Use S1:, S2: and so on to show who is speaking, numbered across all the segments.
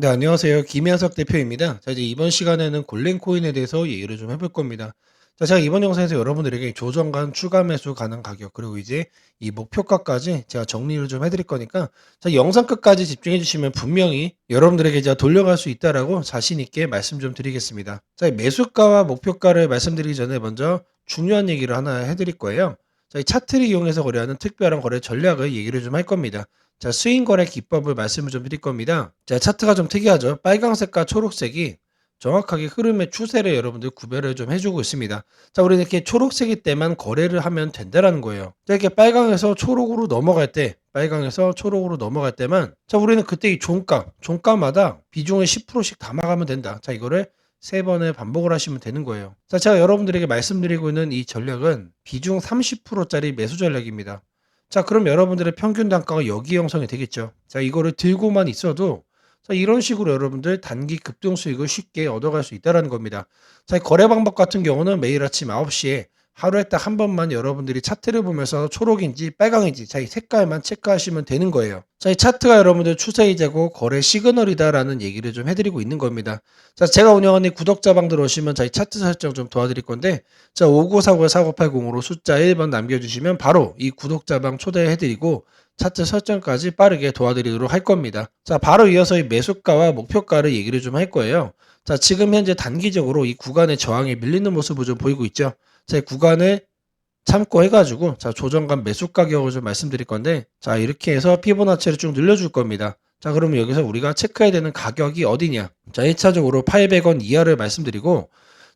S1: 네, 안녕하세요. 김현석 대표입니다. 자, 이제 이번 시간에는 골랭코인에 대해서 얘기를 좀 해볼 겁니다. 자, 제가 이번 영상에서 여러분들에게 조정간 추가 매수 가능 가격, 그리고 이제 이 목표가까지 제가 정리를 좀 해드릴 거니까, 자, 영상 끝까지 집중해 주시면 분명히 여러분들에게 제가 돌려갈 수 있다라고 자신있게 말씀 좀 드리겠습니다. 자, 이 매수가와 목표가를 말씀드리기 전에 먼저 중요한 얘기를 하나 해드릴 거예요. 자, 이 차트를 이용해서 거래하는 특별한 거래 전략을 얘기를 좀 할 겁니다. 자, 스윙 거래 기법을 말씀을 좀 드릴 겁니다. 자, 차트가 좀 특이하죠. 빨강색과 초록색이 정확하게 흐름의 추세를 여러분들 구별을 좀 해주고 있습니다. 자, 우리는 이렇게 초록색일 때만 거래를 하면 된다라는 거예요. 자, 이렇게 빨강에서 초록으로 넘어갈 때, 빨강에서 초록으로 넘어갈 때만, 자, 우리는 그때 이 종가, 종가마다 비중을 10%씩 담아가면 된다. 자, 이거를 세 번을 반복을 하시면 되는 거예요. 자, 제가 여러분들에게 말씀드리고 있는 이 전략은 비중 30%짜리 매수 전략입니다. 자, 그럼 여러분들의 평균 단가가 여기 형성이 되겠죠. 자, 이거를 들고만 있어도 자, 이런 식으로 여러분들 단기 급등 수익을 쉽게 얻어갈 수 있다는 겁니다. 자, 거래 방법 같은 경우는 매일 아침 9시에 하루에 딱 한 번만 여러분들이 차트를 보면서 초록인지 빨강인지 자, 이 색깔만 체크하시면 되는 거예요. 자, 이 차트가 여러분들 추세이자고 거래 시그널이다라는 얘기를 좀 해드리고 있는 겁니다. 자, 제가 운영하는 이 구독자방 들어오시면 자, 이 차트 설정 좀 도와드릴 건데 자, 5949-4980으로 숫자 1번 남겨주시면 바로 이 구독자방 초대해드리고 차트 설정까지 빠르게 도와드리도록 할 겁니다. 자, 바로 이어서 이 매수가와 목표가를 얘기를 좀 할 거예요. 자, 지금 현재 단기적으로 이 구간의 저항에 밀리는 모습을 좀 보이고 있죠. 자, 이 구간을 참고해가지고 자 조정간 매수 가격을 좀 말씀드릴 건데 자 이렇게 해서 피보나치를 쭉 늘려줄 겁니다. 자 그러면 여기서 우리가 체크해야 되는 가격이 어디냐? 자 1차적으로 800원 이하를 말씀드리고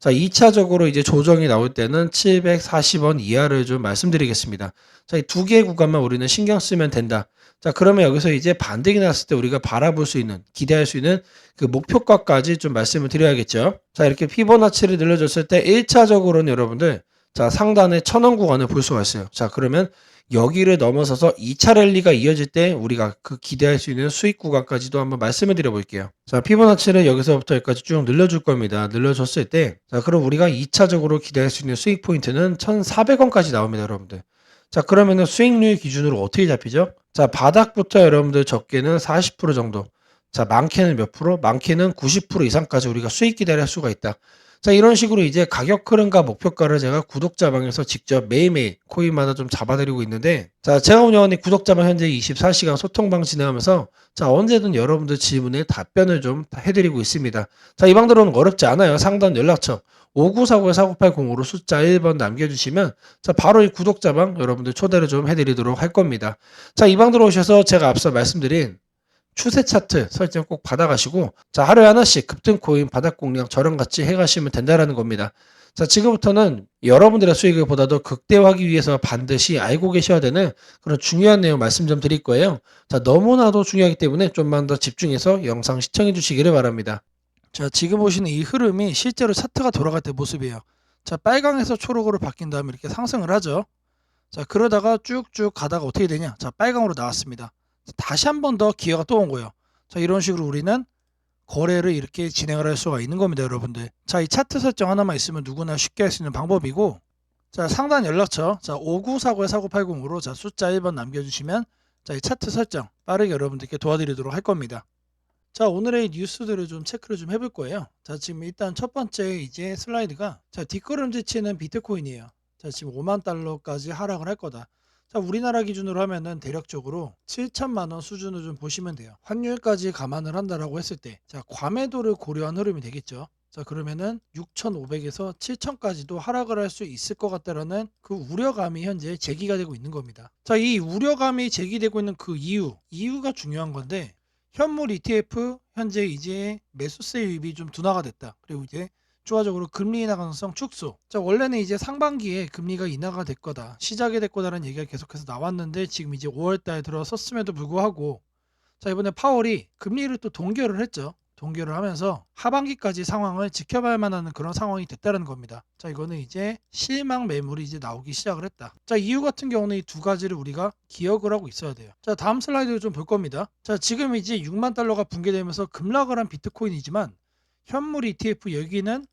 S1: 자 2차적으로 이제 조정이 나올 때는 740원 이하를 좀 말씀드리겠습니다. 자 이 두 개의 구간만 우리는 신경 쓰면 된다. 자 그러면 여기서 이제 반등이 났을 때 우리가 바라볼 수 있는 기대할 수 있는 그 목표가까지 좀 말씀을 드려야겠죠. 자 이렇게 피보나치를 늘려줬을 때 1차적으로는 여러분들 자, 상단에 천원 구간을 볼 수가 있어요. 자, 그러면 여기를 넘어서서 2차 랠리가 이어질 때 우리가 그 기대할 수 있는 수익 구간까지도 한번 말씀을 드려볼게요. 자, 피보나치를 여기서부터 여기까지 쭉 늘려줄 겁니다. 늘려줬을 때, 자, 그럼 우리가 2차적으로 기대할 수 있는 수익 포인트는 1,400원까지 나옵니다, 여러분들. 자, 그러면은 수익률 기준으로 어떻게 잡히죠? 자, 바닥부터 여러분들 적게는 40% 정도. 자, 많게는 몇 프로? 많게는 90% 이상까지 우리가 수익 기대할 수가 있다. 자, 이런 식으로 이제 가격 흐름과 목표가를 제가 구독자방에서 직접 매일매일 코인마다 좀 잡아드리고 있는데, 자, 제가 운영하는 구독자방 현재 24시간 소통방 진행하면서, 자, 언제든 여러분들 질문에 답변을 좀 해드리고 있습니다. 자, 이 방 들어오는 거 어렵지 않아요. 상단 연락처. 5949-4980으로 숫자 1번 남겨주시면 자 바로 이 구독자방 여러분들 초대를 좀 해드리도록 할 겁니다. 자 이 방 들어오셔서 제가 앞서 말씀드린 추세 차트 설정 꼭 받아가시고 자 하루에 하나씩 급등 코인 바닥 공략 저랑 같이 해가시면 된다라는 겁니다. 자 지금부터는 여러분들의 수익을 보다도 극대화하기 위해서 반드시 알고 계셔야 되는 그런 중요한 내용 말씀 좀 드릴 거예요. 자 너무나도 중요하기 때문에 좀만 더 집중해서 영상 시청해 주시기를 바랍니다. 자 지금 보시는 이 흐름이 실제로 차트가 돌아갈 때 모습이에요. 자 빨강에서 초록으로 바뀐 다음에 이렇게 상승을 하죠. 자 그러다가 쭉쭉 가다가 어떻게 되냐? 자 빨강으로 나왔습니다. 다시 한 번 더 기회가 또 온 거예요. 자, 이런 식으로 우리는 거래를 이렇게 진행을 할 수가 있는 겁니다, 여러분들. 자, 이 차트 설정 하나만 있으면 누구나 쉽게 할 수 있는 방법이고, 자, 상단 연락처, 자, 5949-4980으로 자, 숫자 1번 남겨주시면, 자, 이 차트 설정 빠르게 여러분들께 도와드리도록 할 겁니다. 자, 오늘의 뉴스들을 좀 체크를 좀 해볼 거예요. 자, 지금 일단 첫 번째 이제 슬라이드가, 자, 뒷걸음질 치는 비트코인이에요. 자, 지금 5만 달러까지 하락을 할 거다. 자, 우리나라 기준으로 하면은 대략적으로 7천만 원 수준을 좀 보시면 돼요. 환율까지 감안을 한다라고 했을 때, 자, 과매도를 고려한 흐름이 되겠죠. 자, 그러면은 6,500에서 7,000까지도 하락을 할 수 있을 것 같다라는 그 우려감이 현재 제기가 되고 있는 겁니다. 자, 이 우려감이 제기되고 있는 그 이유, 이유가 중요한 건데, 현물 ETF 현재 이제 매수세 유입이 좀 둔화가 됐다. 그리고 이제 추가적으로 금리 인하 가능성 축소. 자, 원래는 이제 상반기에 금리가 인하가 될 거다. 시작이 될 거다라는 얘기가 계속해서 나왔는데 지금 이제 5월 달에 들어섰음에도 불구하고 자, 이번에 파월이 금리를 또 동결을 했죠. 동결을 하면서 하반기까지 상황을 지켜봐야 만하는 그런 상황이 됐다는 겁니다. 자, 이거는 이제 실망 매물이 이제 나오기 시작을 했다. 자, 이유 같은 경우는 이 두 가지를 우리가 기억을 하고 있어야 돼요. 자, 다음 슬라이드를 좀 볼 겁니다. 자, 지금 이제 6만 달러가 붕괴되면서 급락을 한 비트코인이지만 현물 ETF 여기는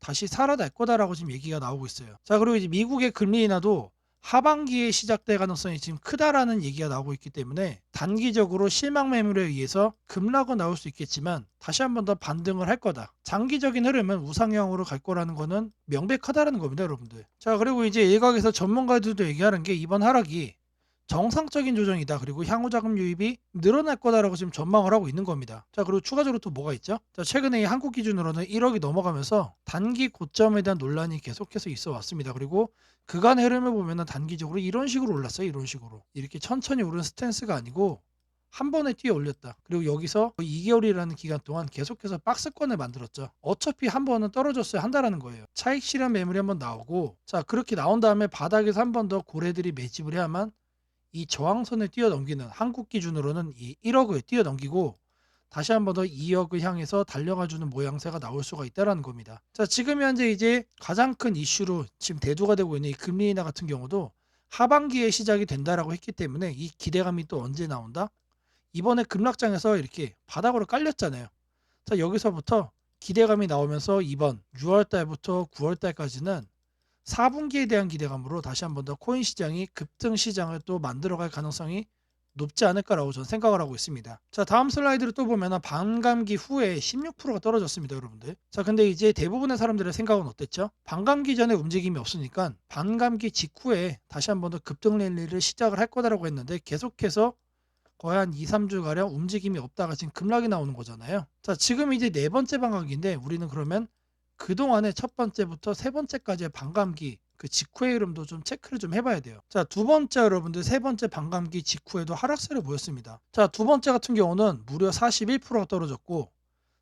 S1: 다시 살아날 거다라고 지금 얘기가 나오고 있어요. 자, 그리고 이제 미국의 금리 인하도
S2: 하반기에 시작될 가능성이 지금 크다라는 얘기가 나오고 있기 때문에 단기적으로 실망 매물에 의해서 급락은 나올 수 있겠지만 다시 한번 더 반등을 할 거다. 장기적인 흐름은 우상향으로 갈 거라는 거는 명백하다라는 겁니다, 여러분들. 자, 그리고 이제 일각에서 전문가들도 얘기하는 게 이번 하락이 정상적인 조정이다. 그리고 향후 자금 유입이 늘어날 거다라고 지금 전망을 하고 있는 겁니다. 자, 그리고 추가적으로 또 뭐가 있죠? 자, 최근에 이 한국 기준으로는 1억이 넘어가면서 단기 고점에 대한 논란이 계속해서 있어 왔습니다. 그리고 그간의 흐름을 보면은 단기적으로 이런 식으로 올랐어요. 이런 식으로. 이렇게 천천히 오르는 스탠스가 아니고 한 번에 뛰어 올렸다. 그리고 여기서 2개월이라는 기간 동안 계속해서 박스권을 만들었죠. 어차피 한 번은 떨어졌어야 한다라는 거예요. 차익 실현 매물이 한번 나오고 자 그렇게 나온 다음에 바닥에서 한 번 더 고래들이 매집을 해야만 이 저항선을 뛰어넘기는 한국 기준으로는 이 1억을 뛰어넘기고 다시 한번 더 2억을 향해서 달려가주는 모양새가 나올 수가 있다라는 겁니다. 자, 지금 현재 이제 가장 큰 이슈로 지금 대두가 되고 있는 이 금리 인하 같은 경우도 하반기에 시작이 된다라고 했기 때문에 이 기대감이 또 언제 나온다? 이번에 급락장에서 이렇게 바닥으로 깔렸잖아요. 자, 여기서부터 기대감이 나오면서 이번 6월 달부터 9월 달까지는 4분기에 대한 기대감으로 다시 한 번 더 코인 시장이 급등 시장을 또 만들어갈 가능성이 높지 않을까라고 저는 생각을 하고 있습니다. 자, 다음 슬라이드를 또 보면은 반감기 후에 16%가 떨어졌습니다, 여러분들. 자, 근데 이제 대부분의 사람들의 생각은 어땠죠? 반감기 전에 움직임이 없으니까 반감기 직후에 다시 한 번 더 급등 랠리를 시작을 할 거다라고 했는데 계속해서 거의 한 2, 3주 가량 움직임이 없다가 지금 급락이 나오는 거잖아요. 자, 지금 이제 네 번째 반감기인데 우리는 그러면 그동안에 첫 번째부터 세 번째까지의 반감기 그 직후의 흐름도 좀 체크를 좀 해봐야 돼요. 자, 두 번째 여러분들 세 번째 반감기 직후에도 하락세를 보였습니다. 자, 두 번째 같은 경우는 무려 41%가 떨어졌고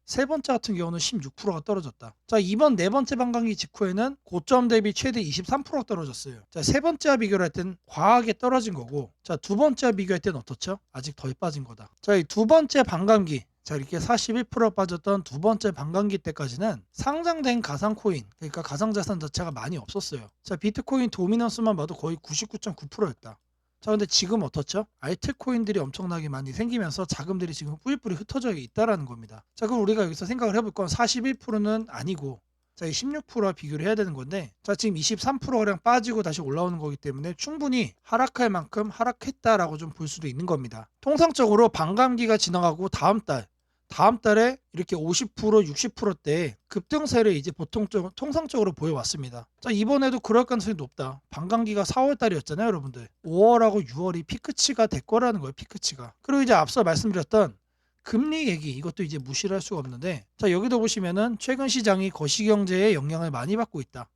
S2: 세 번째 같은 경우는 16%가 떨어졌다. 자, 이번 네 번째 반감기 직후에는 고점 대비 최대 23%가 떨어졌어요. 자, 세 번째와 비교를 할 땐 과하게 떨어진 거고, 자, 두 번째와 비교할 땐 어떻죠? 아직 덜 빠진 거다. 자, 이 두 번째 반감기. 자, 이렇게 41% 빠졌던 두 번째 반감기 때까지는 상장된 가상 코인, 그러니까 가상 자산 자체가 많이 없었어요. 자, 비트코인 도미넌스만 봐도 거의 99.9%였다. 자, 근데 지금 어떻죠? 알트코인들이 엄청나게 많이 생기면서 자금들이 지금 뿌리뿌리 흩어져 있다라는 겁니다. 자, 그럼 우리가 여기서 생각을 해볼 건 41%는 아니고 자, 이 16%와 비교를 해야 되는 건데 자, 지금 23%가량 빠지고 다시 올라오는 거기 때문에 충분히 하락할 만큼 하락했다라고 좀 볼 수도 있는 겁니다. 통상적으로 반감기가 지나가고 다음 달 다음 달에 이렇게 50% 60%대 급등세를 이제 보통 좀 통상적으로 보여왔습니다. 자 이번에도 그럴 가능성이 높다. 반감기가 4월 달이었잖아요, 여러분들. 5월하고 6월이 피크치가 될 거라는 거예요, 피크치가. 그리고 이제 앞서 말씀드렸던 금리 얘기 이것도 이제 무시를 할 수가 없는데 자 여기도 보시면은 최근 시장이 거시경제에 영향을 많이 받고 있다.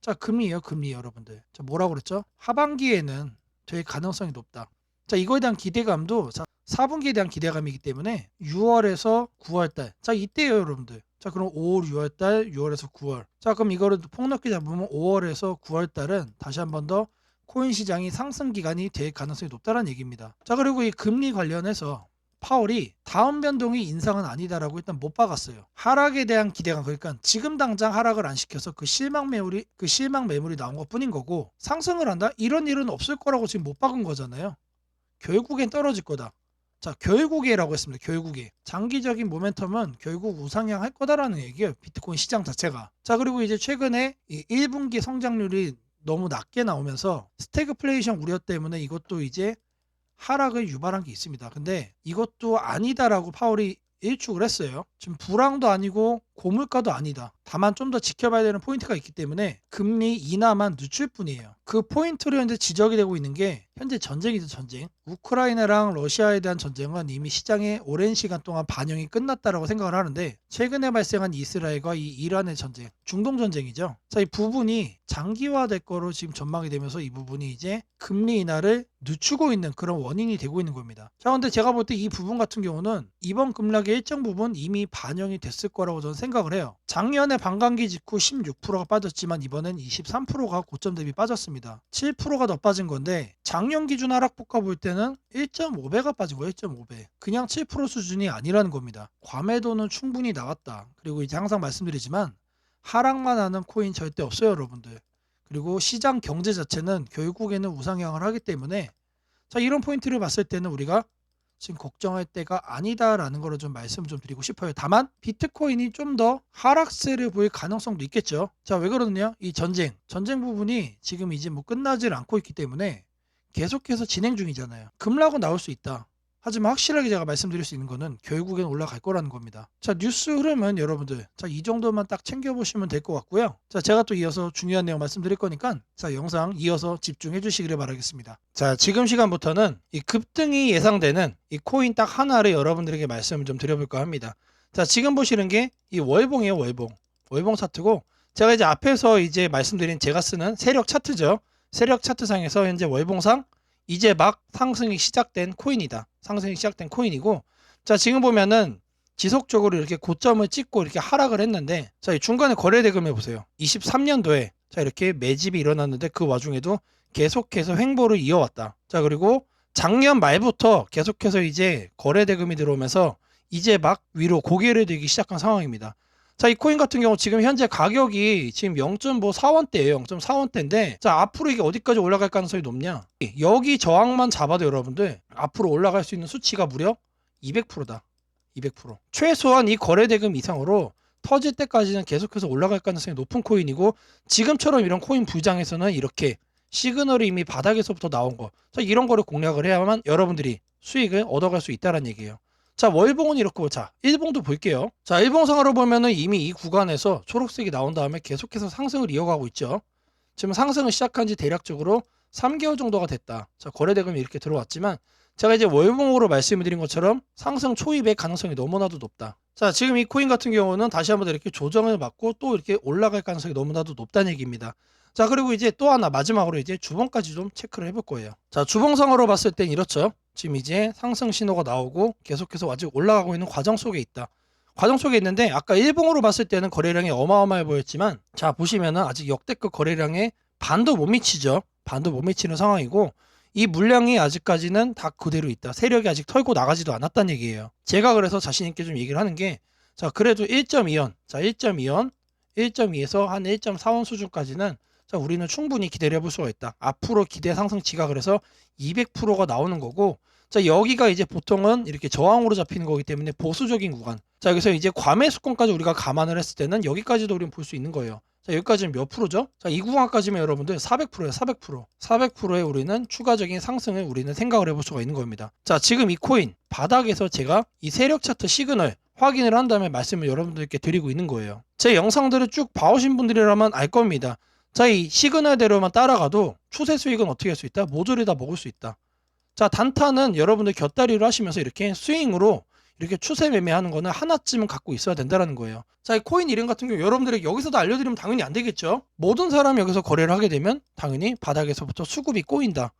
S2: 자 금리예요, 금리 여러분들. 자 뭐라고 그랬죠? 하반기에는 될 가능성이 높다. 자 이거에 대한 기대감도 자 4분기에 대한 기대감이기 때문에 6월에서 9월달. 자, 이때요, 여러분들. 자, 그럼 5월, 6월달, 6월에서 9월. 자, 그럼 이거를 폭넓게 잡으면 5월에서 9월달은 다시 한 번 더 코인 시장이 상승 기간이 될 가능성이 높다는 얘기입니다. 자, 그리고 이 금리 관련해서 파월이 다음 변동이 인상은 아니다라고 일단 못 박았어요. 하락에 대한 기대감 그러니까 지금 당장 하락을 안 시켜서 그 실망 매물이 그 실망 매물이 나온 것뿐인 거고 상승을 한다 이런 일은 없을 거라고 지금 못 박은 거잖아요. 결국엔 떨어질 거다. 자, 결국에라고 했습니다. 결국에. 장기적인 모멘텀은 결국 우상향 할 거다라는 얘기예요. 비트코인 시장 자체가. 자, 그리고 이제 최근에 이 1분기 성장률이 너무 낮게 나오면서 스태그플레이션 우려 때문에 이것도 이제 하락을 유발한 게 있습니다. 근데 이것도 아니다라고 파월이 일축을 했어요. 지금 불황도 아니고 고물가도 아니다. 다만 좀 더 지켜봐야 되는 포인트가 있기 때문에 금리 인하만 늦출 뿐이에요. 그 포인트로 현재 지적이 되고 있는 게 현재 전쟁이죠 전쟁. 우크라이나랑 러시아에 대한 전쟁은 이미 시장에 오랜 시간 동안 반영이 끝났다라고 생각을 하는데 최근에 발생한 이스라엘과 이 이란의 전쟁, 중동 전쟁이죠. 자, 이 부분이 장기화될 거로 지금 전망이 되면서 이 부분이 이제 금리 인하를 늦추고 있는 그런 원인이 되고 있는 겁니다. 자, 근데 제가 볼 때 이 부분 같은 경우는 이번 급락의 일정 부분 이미 반영이 됐을 거라고 저는 생각을 해요. 작년에 반감기 직후 16%가 빠졌지만 이번엔 23%가 고점 대비 빠졌습니다. 7%가 더 빠진 건데 작년 기준 하락폭과 볼 때는 1.5배가 빠진 거예요. 1.5배. 그냥 7% 수준이 아니라는 겁니다. 과매도는 충분히 나왔다. 그리고 이제 항상 말씀드리지만 하락만 하는 코인 절대 없어요, 여러분들. 그리고 시장 경제 자체는 결국에는 우상향을 하기 때문에 자 이런 포인트를 봤을 때는 우리가 지금 걱정할 때가 아니다라는 거를 좀 말씀 좀 드리고 싶어요. 다만 비트코인이 좀 더 하락세를 보일 가능성도 있겠죠. 자, 왜 그러느냐? 이 전쟁, 전쟁 부분이 지금 이제 뭐 끝나질 않고 있기 때문에 계속해서 진행 중이잖아요. 급락은 나올 수 있다. 하지만 확실하게 제가 말씀드릴 수 있는 거는 결국엔 올라갈 거라는 겁니다. 자, 뉴스 흐름은 여러분들, 자, 이 정도만 딱 챙겨보시면 될 것 같고요. 자, 제가 또 이어서 중요한 내용 말씀드릴 거니까, 자, 영상 이어서 집중해 주시기를 바라겠습니다. 자, 지금 시간부터는 이 급등이 예상되는 이 코인 딱 하나를 여러분들에게 말씀을 좀 드려볼까 합니다. 자, 지금 보시는 게 이 월봉이에요, 월봉. 월봉 차트고, 제가 이제 앞에서 이제 말씀드린 제가 쓰는 세력 차트죠. 세력 차트상에서 현재 월봉상 이제 막 상승이 시작된 코인이다. 상승이 시작된 코인이고 자 지금 보면은 지속적으로 이렇게 고점을 찍고 이렇게 하락을 했는데 자이 중간에 거래 대금 해보세요. 23년도에 자 이렇게 매집이 일어났는데 그 와중에도 계속해서 횡보를 이어왔다. 자 그리고 작년 말부터 계속해서 이제 거래 대금이 들어오면서 이제 막 위로 고개를 들기 시작한 상황입니다. 자, 이 코인 같은 경우 지금 현재 가격이 지금 0.4원대예요. 0.4원대인데 자, 앞으로 이게 어디까지 올라갈 가능성이 높냐? 여기 저항만 잡아도 여러분들 앞으로 올라갈 수 있는 수치가 무려 200%다. 200%. 최소한 이 거래 대금 이상으로 터질 때까지는 계속해서 올라갈 가능성이 높은 코인이고 지금처럼 이런 코인 부장에서는 이렇게 시그널이 이미 바닥에서부터 나온 거. 자, 이런 거를 공략을 해야만 여러분들이 수익을 얻어갈 수 있다는 얘기예요. 자, 월봉은 이렇고, 자, 일봉도 볼게요. 자, 일봉상으로 보면은 이미 이 구간에서 초록색이 나온 다음에 계속해서 상승을 이어가고 있죠. 지금 상승을 시작한 지 대략적으로 3개월 정도가 됐다. 자, 거래대금이 이렇게 들어왔지만, 제가 이제 월봉으로 말씀을 드린 것처럼 상승 초입의 가능성이 너무나도 높다. 자, 지금 이 코인 같은 경우는 다시 한번 이렇게 조정을 받고 또 이렇게 올라갈 가능성이 너무나도 높다는 얘기입니다. 자, 그리고 이제 또 하나 마지막으로 이제 주봉까지 좀 체크를 해볼 거예요. 자, 주봉상으로 봤을 땐 이렇죠. 지금 이제 상승 신호가 나오고 계속해서 아직 올라가고 있는 과정 속에 있다. 과정 속에 있는데 아까 일봉으로 봤을 때는 거래량이 어마어마해 보였지만 자 보시면은 아직 역대급 거래량에 반도 못 미치죠. 반도 못 미치는 상황이고 이 물량이 아직까지는 다 그대로 있다. 세력이 아직 털고 나가지도 않았다는 얘기예요. 제가 그래서 자신 있게 좀 얘기를 하는 게 자 그래도 1.2원, 자 1.2원, 1.2에서 한 1.4원 수준까지는 자 우리는 충분히 기대를 해볼 수가 있다. 앞으로 기대 상승치가 그래서 200%가 나오는 거고 자 여기가 이제 보통은 이렇게 저항으로 잡히는 거기 때문에 보수적인 구간. 자 여기서 이제 과매수권까지 우리가 감안을 했을 때는 여기까지도 우리는 볼 수 있는 거예요. 자 여기까지는 몇 프로죠? 자 이 구간까지면 여러분들 400%예요. 400%. 400%에 우리는 추가적인 상승을 우리는 생각을 해볼 수가 있는 겁니다. 자 지금 이 코인 바닥에서 제가 이 세력 차트 시그널 확인을 한 다음에 말씀을 여러분들께 드리고 있는 거예요. 제 영상들을 쭉 봐오신 분들이라면 알 겁니다. 자, 이 시그널대로만 따라가도 추세 수익은 어떻게 할 수 있다? 모조리 다 먹을 수 있다. 자, 단타는 여러분들 곁다리로 하시면서 이렇게 스윙으로 이렇게 추세 매매하는 거는 하나쯤은 갖고 있어야 된다는 거예요. 자, 이 코인 이름 같은 경우 여러분들에게 여기서도 알려드리면 당연히 안 되겠죠? 모든 사람이 여기서 거래를 하게 되면 당연히 바닥에서부터 수급이 꼬인다.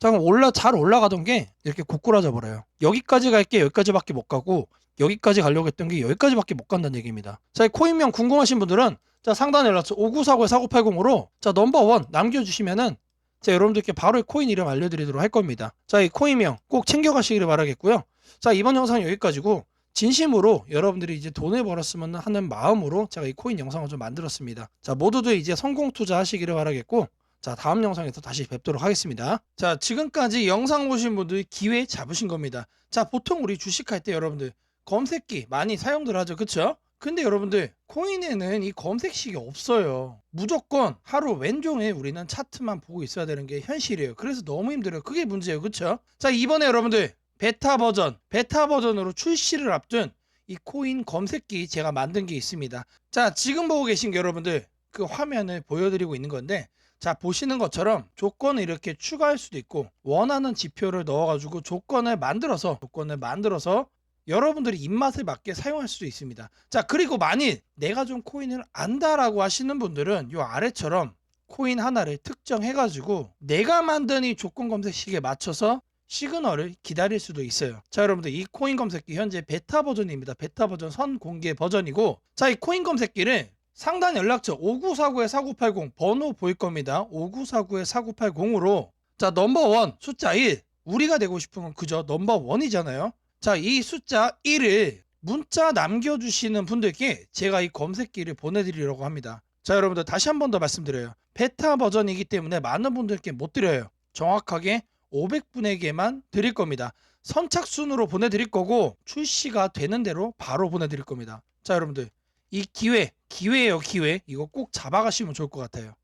S2: 자, 그럼 올라, 잘 올라가던 게 이렇게 고꾸라져 버려요. 여기까지 갈게 여기까지밖에 못 가고 여기까지 가려고 했던 게 여기까지밖에 못 간다는 얘기입니다. 자, 이 코인명 궁금하신 분들은 자, 상단 연락처 5949-4980으로 자, 넘버원 남겨주시면은 자, 여러분들께 바로 이 코인 이름 알려드리도록 할 겁니다. 자, 이 코인명 꼭 챙겨가시기를 바라겠고요. 자, 이번 영상 여기까지고 진심으로 여러분들이 이제 돈을 벌었으면 하는 마음으로 제가 이 코인 영상을 좀 만들었습니다. 자, 모두들 이제 성공 투자하시기를 바라겠고 자, 다음 영상에서 다시 뵙도록 하겠습니다. 자, 지금까지 영상 보신 분들 기회 잡으신 겁니다. 자, 보통 우리 주식할 때 여러분들 검색기 많이 사용들 하죠. 그쵸? 근데 여러분들 코인에는 이 검색식이 없어요. 무조건 하루 왼종일 우리는 차트만 보고 있어야 되는 게 현실이에요. 그래서 너무 힘들어요. 그게 문제예요. 그쵸? 자, 이번에 여러분들 베타 버전, 베타 버전으로 출시를 앞둔 이 코인 검색기 제가 만든 게 있습니다. 자, 지금 보고 계신 여러분들 그 화면을 보여드리고 있는 건데 자 보시는 것처럼 조건을 이렇게 추가할 수도 있고 원하는 지표를 넣어가지고 조건을 만들어서 조건을 만들어서 여러분들이 입맛에 맞게 사용할 수도 있습니다. 자 그리고 만일 내가 좀 코인을 안다라고 하시는 분들은 요 아래처럼 코인 하나를 특정해가지고 내가 만든 이 조건 검색식에 맞춰서 시그널을 기다릴 수도 있어요. 자, 여러분들 이 코인 검색기 현재 베타 버전입니다. 베타 버전 선 공개 버전이고 자, 이 코인 검색기를 상단 연락처 5949-4980 번호 보일 겁니다. 5949-4980으로 자, 넘버원 숫자 1 우리가 되고 싶은 건 그저 넘버원이잖아요. 자, 이 숫자 1을 문자 남겨주시는 분들께 제가 이 검색기를 보내드리려고 합니다. 자, 여러분들 다시 한 번 더 말씀드려요. 베타 버전이기 때문에 많은 분들께 못 드려요. 정확하게 500분에게만 드릴 겁니다. 선착순으로 보내드릴 거고 출시가 되는 대로 바로 보내드릴 겁니다. 자 여러분들 이 기회 기회예요 기회 이거 꼭 잡아가시면 좋을 것 같아요.